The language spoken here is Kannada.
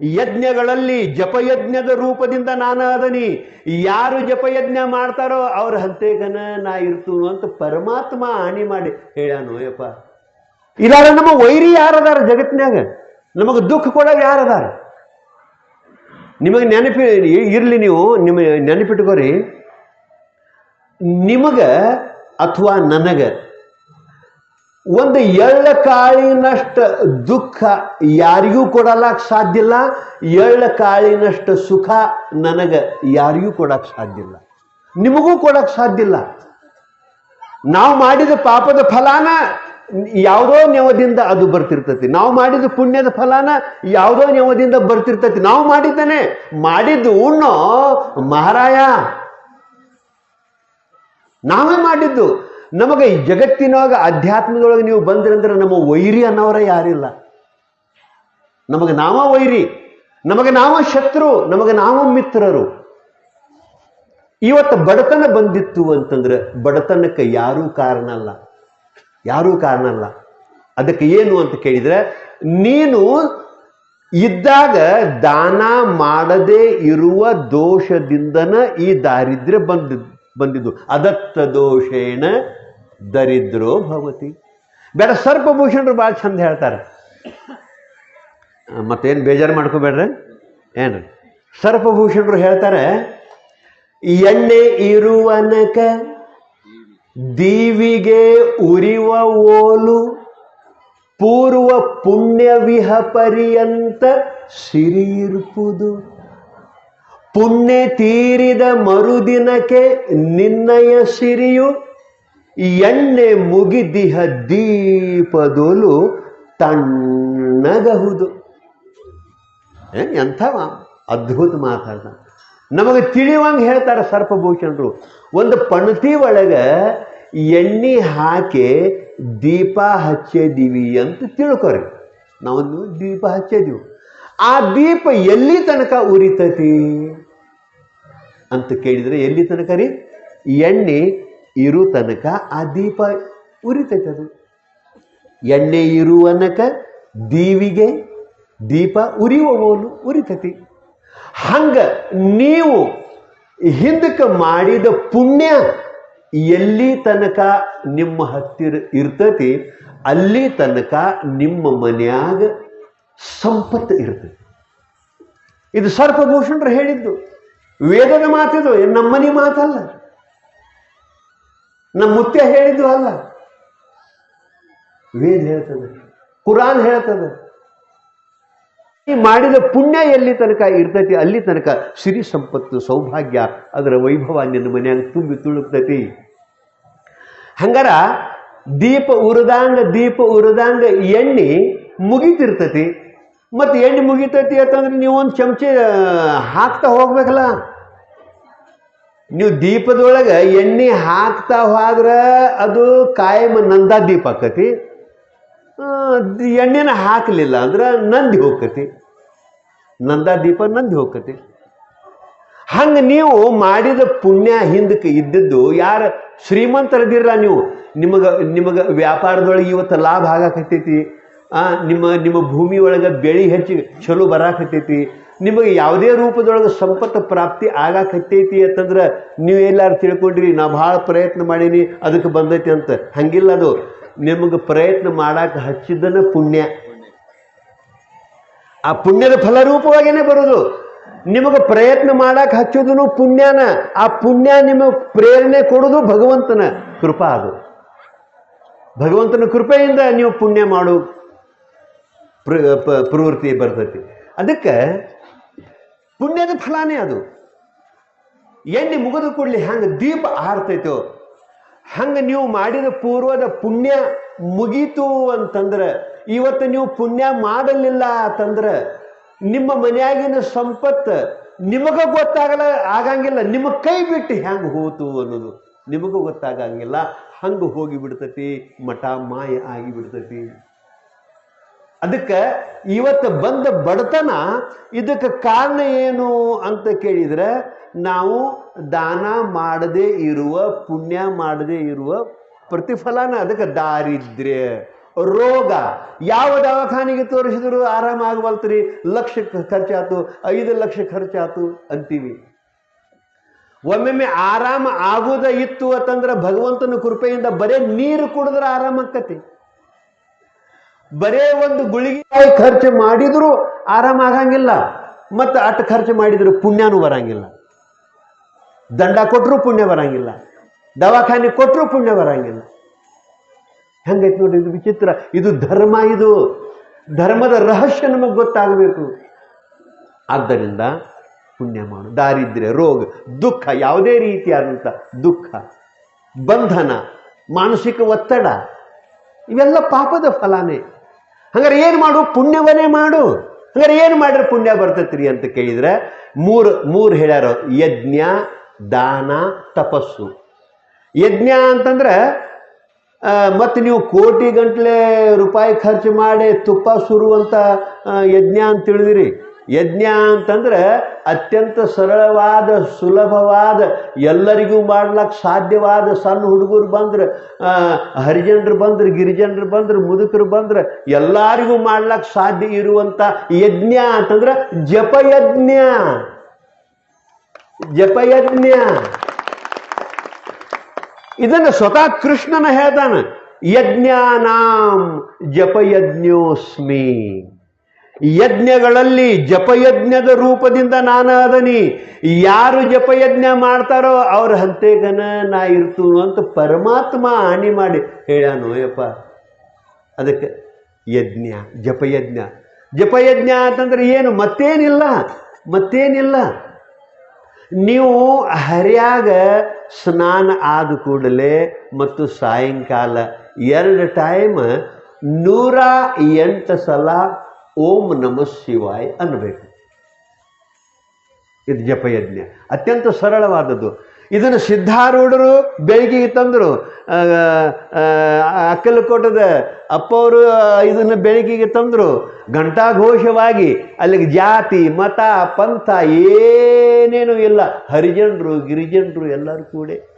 ಯಜ್ಞಗಳಲ್ಲಿ ಜಪಯಜ್ಞದ ರೂಪದಿಂದ ನಾನು ಅದನಿ ಯಾರು ಜಪಯಜ್ಞ ಮಾಡ್ತಾರೋ ಅವ್ರ ಹಂತೆಗನ ನಾ ಇರ್ತು ಅಂತ ಪರಮಾತ್ಮ ಹಾನಿ ಮಾಡಿ ಹೇಳ್ಯಾನು ಯಪ್ಪ ಇದಾರ ನಮ್ಮ ವೈರಿ ಯಾರದಾರ ಜಗತ್ತಿನಾಗ ನಮಗೆ ದುಃಖ ಕೊಡೋರು ಯಾರದಾರ? ನಿಮಗೆ ನೆನಪಿ, ಇರಲಿ ನೀವು ನಿಮ್ಮ ನೆನಪಿಟ್ಕೋರಿ. ನಿಮಗೆ ಅಥವಾ ನನಗ ಒಂದು ಎಳ್ಳ ಕಾಳಿನಷ್ಟ ದುಃಖ ಯಾರಿಗೂ ಕೊಡಲಾಕ್ ಸಾಧ್ಯ ಇಲ್ಲ. ಎಳ್ಳ ಕಾಳಿನಷ್ಟ ಸುಖ ನನಗೆ ಯಾರಿಗೂ ಕೊಡಕ್ಕೆ ಸಾಧ್ಯ ಇಲ್ಲ. ನಿಮಗೂ ಕೊಡಕ್ಕೆ ಸಾಧ್ಯ ಇಲ್ಲ. ನಾವು ಮಾಡಿದ ಪಾಪದ ಫಲಾನ ಯಾವುದೋ ನೆವದಿಂದ ಅದು ಬರ್ತಿರ್ತತಿ. ನಾವು ಮಾಡಿದ ಪುಣ್ಯದ ಫಲಾನ ಯಾವುದೋ ನೆವದಿಂದ ಬರ್ತಿರ್ತತಿ. ನಾವು ಮಾಡಿದ್ದಾನೆ. ಮಾಡಿದ್ದು ಉಣ್ಣೋ ಮಹಾರಾಯ. ನಾವೇ ಮಾಡಿದ್ದು. ನಮಗೆ ಈ ಜಗತ್ತಿನೊಳಗ ಅಧ್ಯಾತ್ಮದೊಳಗೆ ನೀವು ಬಂದ್ರಂದ್ರೆ ನಮ್ಮ ವೈರಿ ಅನ್ನೋರ ಯಾರಿಲ್ಲ. ನಮಗೆ ನಾವ ವೈರಿ, ನಮಗೆ ನಾವ ಶತ್ರು, ನಮಗೆ ನಾವ ಮಿತ್ರರು. ಇವತ್ತು ಬಡತನ ಬಂದಿತ್ತು ಅಂತಂದ್ರೆ ಬಡತನಕ್ಕೆ ಯಾರೂ ಕಾರಣ ಅಲ್ಲ. ಯಾರೂ ಕಾರಣ ಅಲ್ಲ. ಅದಕ್ಕೆ ಏನು ಅಂತ ಕೇಳಿದ್ರೆ, ನೀನು ಇದ್ದಾಗ ದಾನ ಮಾಡದೇ ಇರುವ ದೋಷದಿಂದನ ಈ ದಾರಿದ್ರ್ಯ ಬಂದ ಬಂದಿದ್ದು. ಅದತ್ತ ದೋಷೇಣ ದರಿದ್ರೋ ಭವತಿ. ಬೇಡ, ಸರ್ಪಭೂಷಣರು ಭಾಳ ಚಂದ ಹೇಳ್ತಾರೆ. ಮತ್ತೇನು ಬೇಜಾರು ಮಾಡ್ಕೋಬೇಡ್ರಿ? ಏನು ಸರ್ಪಭೂಷಣರು ಹೇಳ್ತಾರೆ, ಎಣ್ಣೆ ಇರುವನಕ ದೀವಿಗೆ ಉರಿವ ಓಲು, ಪೂರ್ವ ಪುಣ್ಯವಿಹ ಪರ್ಯಂತ ಸಿರಿಯಿರುವುದು. ಪುಣ್ಯ ತೀರಿದ ಮರುದಿನಕ್ಕೆ ನಿನ್ನಯ ಸಿರಿಯು, ಎಣ್ಣೆ ಮುಗಿದಿಹ ದೀಪದೊಲು ತಣ್ಣಗಹುದು. ಎಂಥ ಅದ್ಭುತ ಮಾತಾಡ್ದ. ನಮಗೆ ತಿಳಿಯುವಂಗೆ ಹೇಳ್ತಾರೆ ಸರ್ಪಭೂಷಣರು. ಒಂದು ಪಣತಿ ಒಳಗೆ ಎಣ್ಣೆ ಹಾಕಿ ದೀಪ ಹಚ್ಚಿದೀವಿ ಅಂತ ತಿಳ್ಕೊರಿ. ನಾವೊಂದು ದೀಪ ಹಚ್ಚಿದೀವಿ. ಆ ದೀಪ ಎಲ್ಲಿ ತನಕ ಉರಿತತಿ? ಅಂತ ಕೇಳಿದರೆ ಎಲ್ಲಿ ತನಕ ರೀ? ಎಣ್ಣೆ ಇರು ತನಕ ಆ ದೀಪ ಉರಿತೈತೆ ಅದು. ಎಣ್ಣೆ ಇರುವನಕ ದೀವಿಗೆ ದೀಪ ಉರಿಯುವವನು ಉರಿತತಿ. ಹಂಗ ನೀವು ಹಿಂದಕ್ಕೆ ಮಾಡಿದ ಪುಣ್ಯ ಎಲ್ಲಿ ತನಕ ನಿಮ್ಮ ಹತ್ತಿರ ಇರ್ತತಿ, ಅಲ್ಲಿ ತನಕ ನಿಮ್ಮ ಮನೆಯಾಗ ಸಂಪತ್ತು ಇರ್ತದೆ ಇದು ಸರ್ಪಭೂಷಣರು ಹೇಳಿದ್ದು. ವೇದದ ಮಾತಿದು ನಮ್ಮನಿ ಮಾತಲ್ಲ. ನಮ್ಮ ಮುತ್ಯ ಹೇಳಿದ್ದು ಅಲ್ಲ. ವೇದ ಹೇಳ್ತದೆ, ಕುರಾನ್ ಹೇಳ್ತದೆ. ಮಾಡಿದ ಪುಣ್ಯ ಎಲ್ಲಿ ತನಕ ಇರ್ತೈತಿ, ಅಲ್ಲಿ ತನಕ ಸಿರಿ ಸಂಪತ್ತು, ಸೌಭಾಗ್ಯ, ಅದರ ವೈಭವ ನಿನ್ನ ಮನ್ಯಾಗ ತುಂಬಿ ತುಳುಕ್ತೈತಿ. ಹಂಗಾರ ದೀಪ ಉರದಾಂಗ ದೀಪ ಉರದಾಂಗ ಎಣ್ಣೆ ಮುಗಿತಿರ್ತತಿ. ಮತ್ತು ಎಣ್ಣೆ ಮುಗಿತೈತಿ ಅಂತಂದ್ರೆ ನೀವು ಒಂದು ಚಮಚೆ ಹಾಕ್ತಾ ಹೋಗ್ಬೇಕಲ್ಲ. ನೀವು ದೀಪದೊಳಗೆ ಎಣ್ಣೆ ಹಾಕ್ತಾ ಹೋದ್ರೆ ಅದು ಕಾಯಂ ನಂದ ದೀಪ ಆಕತಿ. ಎಣ್ಣೆನ ಹಾಕಲಿಲ್ಲ ಅಂದ್ರೆ ನಂದಿ ಹೋಗ್ತತಿ. ನಂದ ದೀಪ ನಂದಿ ಹೋಗ್ತತಿ. ಹಂಗೆ ನೀವು ಮಾಡಿದ ಪುಣ್ಯ ಹಿಂದಕ್ಕೆ ಇದ್ದದ್ದು ಯಾರ ಶ್ರೀಮಂತರದಿರಲ್ಲ ನೀವು. ನಿಮಗೆ ನಿಮಗೆ ವ್ಯಾಪಾರದೊಳಗೆ ಇವತ್ತು ಲಾಭ ಆಗಾಕತ್ತೈತಿ. ನಿಮ್ಮ ನಿಮ್ಮ ಭೂಮಿ ಬೆಳಿ ಬೆಳೆ ಹೆಚ್ಚು ಚಲೋ ಬರಾಕತ್ತೈತಿ. ನಿಮಗೆ ಯಾವುದೇ ರೂಪದೊಳಗೆ ಸಂಪತ್ತು ಪ್ರಾಪ್ತಿ ಆಗಾಕತ್ತೈತಿ ಅಂತಂದ್ರೆ ನೀವು ಎಲ್ಲಾರು ತಿಳ್ಕೊಂಡ್ರಿ, ನಾ ಭಾಳ ಪ್ರಯತ್ನ ಮಾಡೀನಿ, ಅದಕ್ಕೆ ಬಂದೈತಿ ಅಂತ. ಹಂಗಿಲ್ಲ ಅದು. ನಿಮಗೆ ಪ್ರಯತ್ನ ಮಾಡಕ್ಕೆ ಹಚ್ಚಿದ್ದನ ಪುಣ್ಯ. ಆ ಪುಣ್ಯದ ಫಲರೂಪವಾಗೇನೆ ಬರೋದು. ನಿಮಗೆ ಪ್ರಯತ್ನ ಮಾಡಕ್ಕೆ ಹಚ್ಚೋದು ಪುಣ್ಯನ. ಆ ಪುಣ್ಯ ನಿಮಗೆ ಪ್ರೇರಣೆ ಕೊಡೋದು ಭಗವಂತನ ಕೃಪಾ ಅದು. ಭಗವಂತನ ಕೃಪೆಯಿಂದ ನೀವು ಪುಣ್ಯ ಮಾಡು. ಪ್ರ ಪ್ರವೃತ್ತಿ ಬರ್ತೈತಿ. ಅದಕ್ಕೆ ಪುಣ್ಯದ ಫಲಾನೇ ಅದು. ಎಣ್ಣೆ ಮುಗಿದು ಕೂಡಲಿ ಹಂಗೆ ದೀಪ ಆರ್ತೈತೋ ಹಂಗೆ ನೀವು ಮಾಡಿದ ಪೂರ್ವದ ಪುಣ್ಯ ಮುಗೀತು ಅಂತಂದ್ರೆ, ಇವತ್ತು ನೀವು ಪುಣ್ಯ ಮಾಡಲಿಲ್ಲ ಅಂತಂದ್ರೆ, ನಿಮ್ಮ ಮನೆಯಾಗಿನ ಸಂಪತ್ತು ನಿಮಗೆ ಗೊತ್ತಾಗಲ್ಲ ಆಗಂಗಿಲ್ಲ. ನಿಮ್ಮ ಕೈ ಬಿಟ್ಟು ಹೆಂಗೆ ಹೋತು ಅನ್ನೋದು ನಿಮಗೂ ಗೊತ್ತಾಗಂಗಿಲ್ಲ. ಹಂಗೆ ಹೋಗಿ ಬಿಡ್ತತಿ ಮಠ ಮಾಯ ಆಗಿ ಬಿಡ್ತತಿ ಅದಕ್ಕೆ ಇವತ್ತು ಬಂದ ಬಡತನ ಇದಕ್ಕೆ ಕಾರಣ ಏನು ಅಂತ ಕೇಳಿದ್ರೆ ನಾವು ದಾನ ಮಾಡದೇ ಇರುವ, ಪುಣ್ಯ ಮಾಡದೇ ಇರುವ ಪ್ರತಿಫಲನ ಅದಕ್ಕೆ ದಾರಿದ್ರೆ ರೋಗ ಯಾವ ದವಾಖಾನೆಗೆ ತೋರಿಸಿದ್ರು ಆರಾಮ ಆಗವಲ್ತ್ರಿ? ಲಕ್ಷ ಖರ್ಚಾತು ಐದು ಲಕ್ಷ ಖರ್ಚಾತು ಅಂತೀವಿ. ಒಮ್ಮೊಮ್ಮೆ ಆರಾಮ ಆಗುದ ಇತ್ತು ಅಂತಂದ್ರೆ ಭಗವಂತನ ಕೃಪೆಯಿಂದ ಬರೇ ನೀರು ಕುಡಿದ್ರೆ ಆರಾಮ ಆಕ್ಕತಿ ಬರೇ ಒಂದು ಗುಳಿಗೆ ಖರ್ಚು ಮಾಡಿದರೂ ಆರಾಮ ಆಗಂಗಿಲ್ಲ, ಮತ್ತು ಅಟ್ ಖರ್ಚು ಮಾಡಿದರೂ ಪುಣ್ಯನೂ ಬರಂಗಿಲ್ಲ. ದಂಡ ಕೊಟ್ಟರು ಪುಣ್ಯ ಬರಂಗಿಲ್ಲ, ದವಾಖಾನೆ ಕೊಟ್ಟರು ಪುಣ್ಯ ಬರಂಗಿಲ್ಲ. ಹೆಂಗೈತೆ ನೋಡಿ ಇದು ವಿಚಿತ್ರ, ಇದು ಧರ್ಮ ಇದು. ಧರ್ಮದ ರಹಸ್ಯ ನಮಗೆ ಗೊತ್ತಾಗಬೇಕು. ಆದ್ದರಿಂದ ಪುಣ್ಯ ಮಾಡು. ದಾರಿದ್ರ್ಯ, ರೋಗ, ದುಃಖ, ಯಾವುದೇ ರೀತಿಯಾದಂಥ ದುಃಖ, ಬಂಧನ, ಮಾನಸಿಕ ಒತ್ತಡ, ಇವೆಲ್ಲ ಪಾಪದ ಫಲಾನೇ. ಹಂಗಾರೆ ಏನು ಮಾಡು? ಪುಣ್ಯವನ್ನೇ ಮಾಡು. ಹಂಗಾರೆ ಏನು ಮಾಡಿದ್ರೆ ಪುಣ್ಯ ಬರ್ತೈತ್ರಿ ಅಂತ ಕೇಳಿದ್ರೆ ಮೂರು ಮೂರು ಹೇಳ್ಯಾರ ಯಜ್ಞ, ದಾನ, ತಪಸ್ಸು. ಯಜ್ಞ ಅಂತಂದ್ರೆ ಮತ್ತೆ ನೀವು ಕೋಟಿ ಗಂಟಲೆ ರೂಪಾಯಿ ಖರ್ಚು ಮಾಡಿ ತುಪ್ಪ ಸುರುವಂತ ಯಜ್ಞ ಅಂತ ತಿಳಿದಿರಿ. ಯಜ್ಞ ಅಂತಂದ್ರೆ ಅತ್ಯಂತ ಸರಳವಾದ, ಸುಲಭವಾದ, ಎಲ್ಲರಿಗೂ ಮಾಡ್ಲಿಕ್ಕೆ ಸಾಧ್ಯವಾದ ಸಣ್ಣ ಹುಡುಗರು ಬಂದ್ರೆ ಹರಿಜನರು ಬಂದ್ರೆ, ಗಿರಿಜನರು ಬಂದ್ರೆ, ಮುದುಕರು ಬಂದ್ರೆ, ಎಲ್ಲರಿಗೂ ಮಾಡ್ಲಿಕ್ಕೆ ಸಾಧ್ಯ ಇರುವಂತ ಯಜ್ಞ ಅಂತಂದ್ರೆ ಜಪಯಜ್ಞ. ಜಪಯಜ್ಞ. ಇದನ್ನು ಸ್ವತಃ ಕೃಷ್ಣನ ಹೇಳ್ತಾನೆ. ಯಜ್ಞಾನಾಂ ಜಪಯಜ್ಞೋಸ್ಮಿ. ಯಜ್ಞಗಳಲ್ಲಿ ಜಪಯಜ್ಞದ ರೂಪದಿಂದ ನಾನು ಅದನಿ ಯಾರು ಜಪಯಜ್ಞ ಮಾಡ್ತಾರೋ ಅವ್ರ ಹಂತೆಗನ ನಾ ಇರ್ತು ಅಂತ ಪರಮಾತ್ಮ ಹಾನಿ ಮಾಡಿ ಹೇಳ್ಯಾನು ಯಪ್ಪ ಅದಕ್ಕೆ ಯಜ್ಞ, ಜಪಯಜ್ಞ. ಜಪಯಜ್ಞ ಅಂತಂದ್ರೆ ಏನು? ಮತ್ತೇನಿಲ್ಲ ಮತ್ತೇನಿಲ್ಲ. ನೀವು ಹರಿಯಾಗ ಸ್ನಾನ ಆದ ಕೂಡಲೇ ಮತ್ತು ಸಾಯಂಕಾಲ ಎರಡು ಟೈಮ್ ನೂರ ಎಂಟು ಸಲ ಓಂ ನಮ ಶಿವಾಯ್ ಅನ್ನಬೇಕು. ಇದು ಜಪಯಜ್ಞ. ಅತ್ಯಂತ ಸರಳವಾದದ್ದು. ಇದನ್ನು ಸಿದ್ಧಾರೂಢರು ಬೆಳಕಿಗೆ ತಂದರು. ಅಕ್ಕಲಕೋಟದ ಅಪ್ಪವರು ಇದನ್ನು ಬೆಳಕಿಗೆ ತಂದರು. ಘಂಟಾಘೋಷವಾಗಿ ಅಲ್ಲಿಗೆ ಜಾತಿ, ಮತ, ಪಂಥ ಏನೇನೂ ಇಲ್ಲ. ಹರಿಜನರು, ಗಿರಿಜನರು ಎಲ್ಲರೂ ಕೂಡಿ